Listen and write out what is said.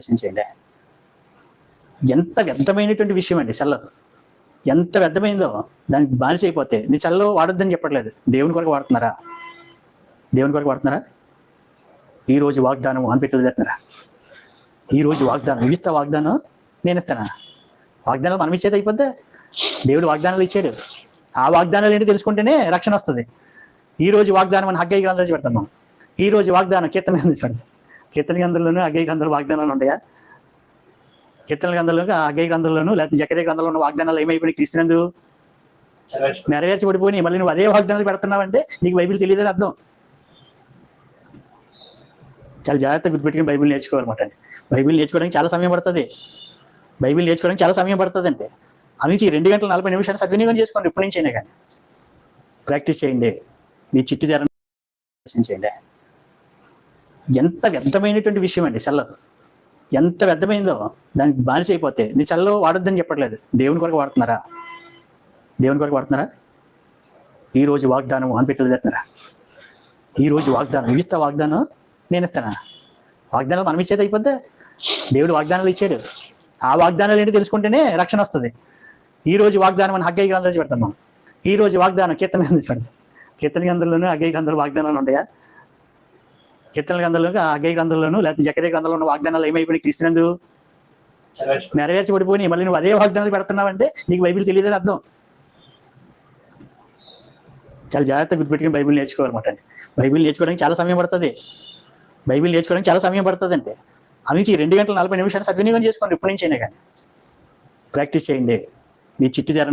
ఆలోచించండి. ఎంత వ్యర్థమైనటువంటి విషయం అండి సెల్ల ఎంత వ్యర్థమైందో దానికి బానిస అయిపోతే. నీ సెల్లో వాడొద్దని చెప్పట్లేదు. దేవుని కొరకు వాడుతున్నారా? దేవుని కొరకు వాడుతున్నారా? ఈ రోజు వాగ్దానం అని పెట్టి వదిలేస్తున్నారా? ఈ రోజు వాగ్దానం ఇవిస్తా వాగ్దానం నేను ఇస్తానా వాగ్దానాలు మనం ఇచ్చేది అయిపోద్దా? దేవుడు వాగ్దానాలు ఇచ్చాడు. ఆ వాగ్దానాలు ఏంటి తెలుసుకుంటేనే రక్షణ వస్తుంది. ఈ రోజు వాగ్దానం అని హగ్గయ్య గ్రంథాలు పెడతాం మనం. ఈ రోజు వాగ్దానం కీర్తన గ్రంథాలు పెడతాం. కీర్తన గ్రంథంలోనూ అగ్గయ్య గ్రంథాలు వాగ్దానాలు ఉంటాయా కీర్తన గ్రంథంలో అగ్గయ్య గ్రంథంలోను లేకపోతే జకరే గ్రంథంలో ఉన్న వాగ్దానాలు ఏమైపోయి క్రీస్తునందు? నెరవేర్చబడిపోయి మళ్ళీ నువ్వు అదే వాగ్దానాలు పెడుతున్నావంటే నీకు బైబిల్ తెలియదని అర్థం. చాలా జాగ్రత్తగా గుర్తుపెట్టుకుని బైబిల్ నేర్చుకోవాలన్నమాట అండి. బైబిల్ నేర్చుకోవడానికి చాలా సమయం పడుతుంది. బైబిల్ నేర్చుకోవడానికి చాలా సమయం పడుతుంది అంటే నుంచి రెండు గంటల నలభై నిమిషాలు సద్వినియోగం చేసుకోండి ఇప్పటి నుంచి అయినా కానీ. ప్రాక్టీస్ చేయండి. మీ చిట్టి ధర చేయండి. ఎంత వ్యర్థమైనటువంటి విషయం అండి చల్ల. ఎంత వ్యర్థమైందో దానికి బానిస అయిపోతే నీ సెల్లో వాడొద్దని చెప్పట్లేదు. దేవుని కొరకు వాడుతున్నారా? దేవుని కొరకు వాడుతున్నారా? ఈరోజు వాగ్దానం అని పెట్టి ఈరోజు వాగ్దానం ఇవి ఇస్తా వాగ్దానం నేను ఇస్తానా? వాగ్దానాలు మనం ఇచ్చేది అయిపోద్దా? దేవుడు వాగ్దానాలు ఇచ్చాడు. ఆ వాగ్దానాలు ఏంటి తెలుసుకుంటేనే రక్షణ వస్తుంది. ఈ రోజు వాగ్దానం అని హగ్గయ్య గ్రంథాలు పెడతాం మనం. ఈ రోజు వాగ్దానం కీర్తన గ్రంథం పెడతాం. కీర్తన గ్రంథంలోనే అగ్గయ్య గ్రంథాలు వాగ్దానాలు ఉంటాయా? కీర్తన గ్రంథంలో అగ్గయ్య గ్రంథంలోను లేకపోతే జకరే గ్రంథంలో ఉన్న వాగ్దానాలు ఏమైపోయి క్రీస్తునందు నెరవేర్చబడిపోయి మళ్ళీ నువ్వు అదే వాగ్దానాలు పెడుతున్నావంటే నీకు బైబిల్ తెలియదని అర్థం. చాలా జాగ్రత్తగా గుర్తుపెట్టుకుని బైబిల్ నేర్చుకోవాలన్నమాట అండి. బైబిల్ నేర్చుకోవడానికి చాలా సమయం పడుతుంది. బైబిల్ నేర్చుకోవడానికి చాలా సమయం పడుతుంది అంటే నుంచి రెండు గంటల నలభై నిమిషాలు సద్వినియోగం చేసుకోండి ఇప్పటి నుంచి అయినా కానీ. ప్రాక్టీస్ చేయండి. మీ చిట్టి ధర